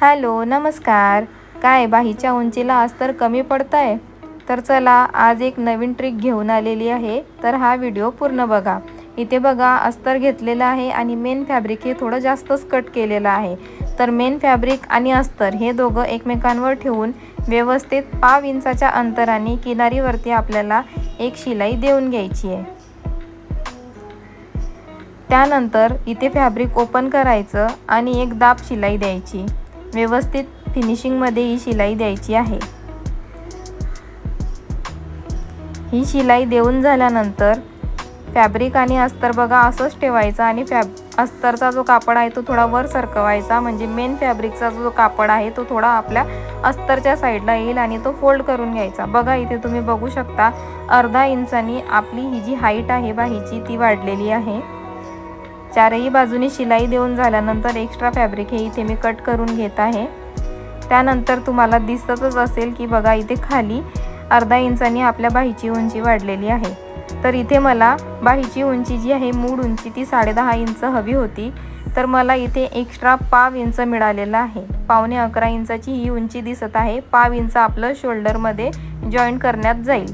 Hello नमस्कार. काय बाहीच्या उंचीला अस्तर कमी पडत आहे तर चला आज एक नवीन ट्रिक घेऊन आलेली आहे. तर हा व्हिडिओ पूर्ण बघा. इथे बघा अस्तर घेतलेलं आहे आणि मेन फॅब्रिक हे थोडं जास्तच कट केलेलं आहे. तर मेन फॅब्रिक आणि अस्तर हे दोघं एकमेकांवर ठेवून व्यवस्थित पाव इंचाच्या अंतराने किनारीवरती आपल्याला एक शिलाई देऊन घ्यायची आहे. त्यानंतर इथे फॅब्रिक ओपन करायचं आणि एक दाब शिलाई द्यायची. व्यवस्थित फिनिशिंगमध्ये ही शिलाई द्यायची आहे. ही शिलाई देऊन झाल्यानंतर फॅब्रिक आणि अस्तर बघा असंच ठेवायचं आणि फॅब अस्तरचा जो कापड आहे तो थोडा वर सरकवायचा. म्हणजे मेन फॅब्रिकचा जो कापड आहे तो थोडा आपल्या अस्तरच्या साईडला येईल आणि तो फोल्ड करून घ्यायचा. बघा इथे तुम्ही बघू शकता अर्धा इंचानी आपली ही जी हाईट आहे बाहीची ती वाढलेली आहे. चारही बाजूनी शिलाई देऊन झाल्यानंतर एक्स्ट्रा फॅब्रिक हे इथे मी कट करून घेत आहे. त्यानंतर तुम्हाला दिसतच असेल की बघा इथे खाली अर्धा इंचानी आपल्या बाहीची उंची वाढलेली आहे. तर इथे मला बाहीची उंची जी आहे मूळ उंची ती साडेदहा इंच हवी होती. तर मला इथे एक्स्ट्रा पाव इंच मिळालेला आहे. पावणे अकरा इंचाची ही उंची दिसत आहे. पाव इंच आपलं शोल्डरमध्ये जॉईन करण्यात जाईल.